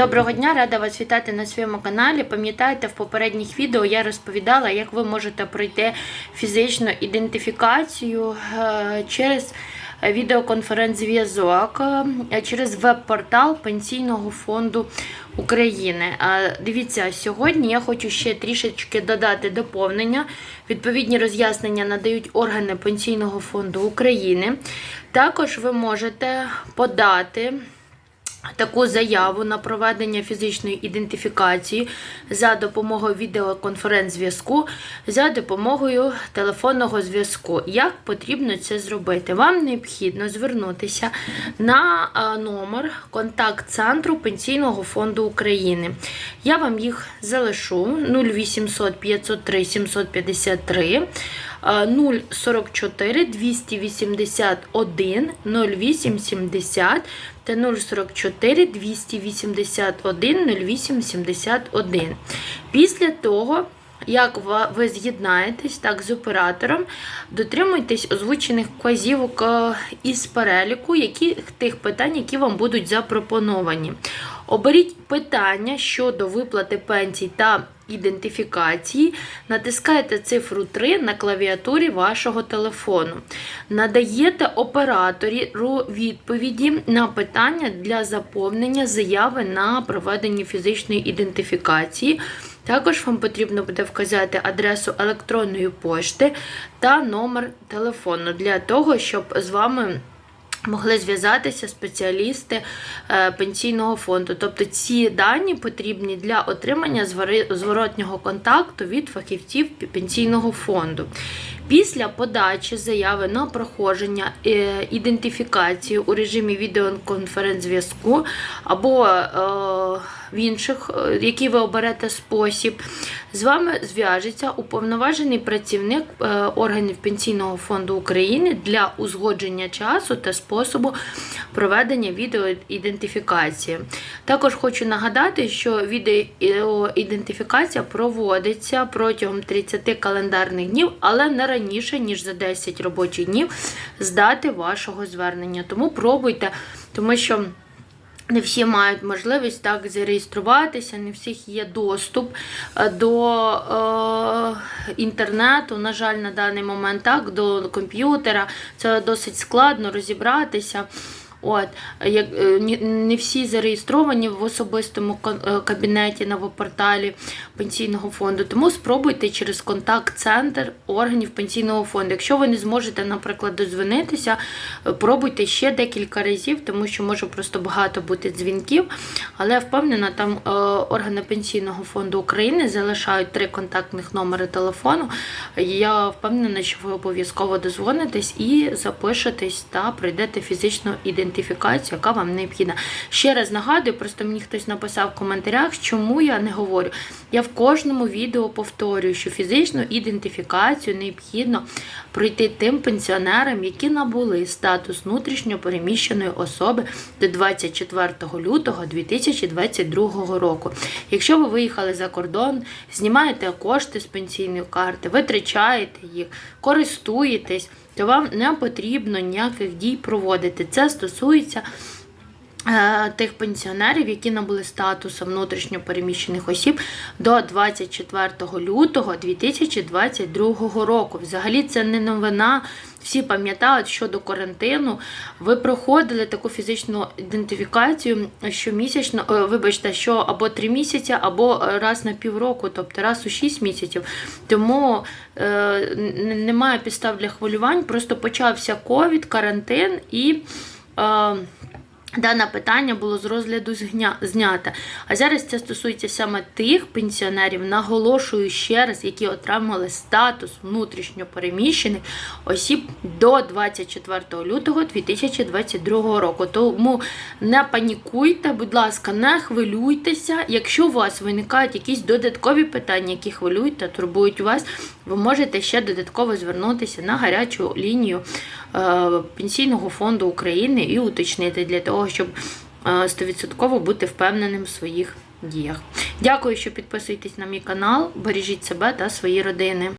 Доброго дня, рада вас вітати на своєму каналі. Пам'ятаєте, в попередніх відео я розповідала, як ви можете пройти фізичну ідентифікацію е, через відеоконференц-зв'язок е, через веб-портал Пенсійного фонду України. Е, Дивіться, сьогодні я хочу ще трішечки додати доповнення. Відповідні роз'яснення надають органи Пенсійного фонду України. Також ви можете подати таку заяву на проведення фізичної ідентифікації за допомогою відеоконференц-зв'язку, за допомогою телефонного зв'язку. Як потрібно це зробити? Вам необхідно звернутися на номер контакт-центру Пенсійного фонду України. Я вам їх залишу 0800 503 753. 044 281 0870 та 044 281 0871. Після того, як ви з'єднаєтесь так з оператором, дотримуйтесь озвучених вказівок е, із переліку які, тих питань, які вам будуть запропоновані. Оберіть питання щодо виплати пенсій та ідентифікації, натискаєте цифру 3 на клавіатурі вашого телефону. Надаєте оператору відповіді на питання для заповнення заяви на проведення фізичної ідентифікації. Також вам потрібно буде вказати адресу електронної пошти та номер телефону для того, щоб з вами могли зв'язатися спеціалісти е, пенсійного фонду. Тобто ці дані потрібні для отримання зворотнього контакту від фахівців пенсійного фонду. Після подачі заяви на проходження е, ідентифікації у режимі відеоконференц-зв'язку або е, в інших, е, який ви оберете спосіб, з вами зв'яжеться уповноважений працівник е, органів Пенсійного фонду України для узгодження часу та способу проведення відеоідентифікації. Також хочу нагадати, що відеоідентифікація проводиться протягом 30 календарних днів, але не раніше, ніж за 10 робочих днів з дати вашого звернення. Тому пробуйте, тому що. Не всі мають можливість так зареєструватися, не всіх є доступ е, до е, інтернету. На жаль, на даний момент так, до комп'ютера. Це досить складно розібратися. От, як, е, не всі зареєстровані в особистому е, кабінеті на веб-порталі пенсійного фонду. Тому спробуйте через контакт-центр органів пенсійного фонду. Якщо ви не зможете, наприклад, дозвонитися, е, пробуйте ще декілька разів, тому що може просто багато бути дзвінків. Але я впевнена, там органи пенсійного фонду України залишають три контактних номери телефону. Я впевнена, що ви обов'язково дозвонитесь і запишетесь та пройдете фізичну ідентифікацію, яка вам необхідна. Ще раз нагадую, просто мені хтось написав в коментарях, чому я не говорю. Я в кожному відео повторюю, що фізичну ідентифікацію необхідно пройти тим пенсіонерам, які набули статус внутрішньо переміщеної особи до 24 лютого 2022 року. Якщо ви виїхали за кордон, знімаєте кошти з пенсійної карти, витрачаєте їх, користуєтесь, то вам не потрібно ніяких дій проводити. Це стосується. Е, Тих пенсіонерів, які набули статусу внутрішньо переміщених осіб до 24 лютого 2022 року. Взагалі це не новина. Всі пам'ятають, що до карантину ви проходили таку фізичну ідентифікацію щомісячно, е, вибачте, що або 3 місяці, або раз на півроку, тобто раз у 6 місяців. Тому е, немає підстав для хвилювань. Просто почався ковід, карантин і. Е, Дане питання було з розгляду знято. А зараз це стосується саме тих пенсіонерів, наголошую ще раз, які отримали статус внутрішньо переміщених осіб до 24 лютого 2022 року. Тому не панікуйте, будь ласка, не хвилюйтеся. Якщо у вас виникають якісь додаткові питання, які хвилюють та турбують вас, ви можете ще додатково звернутися на гарячу лінію е, Пенсійного фонду України і уточнити для того, щоб стовідсотково бути впевненим в своїх діях. Дякую, що підписуєтесь на мій канал. Бережіть себе та свої родини.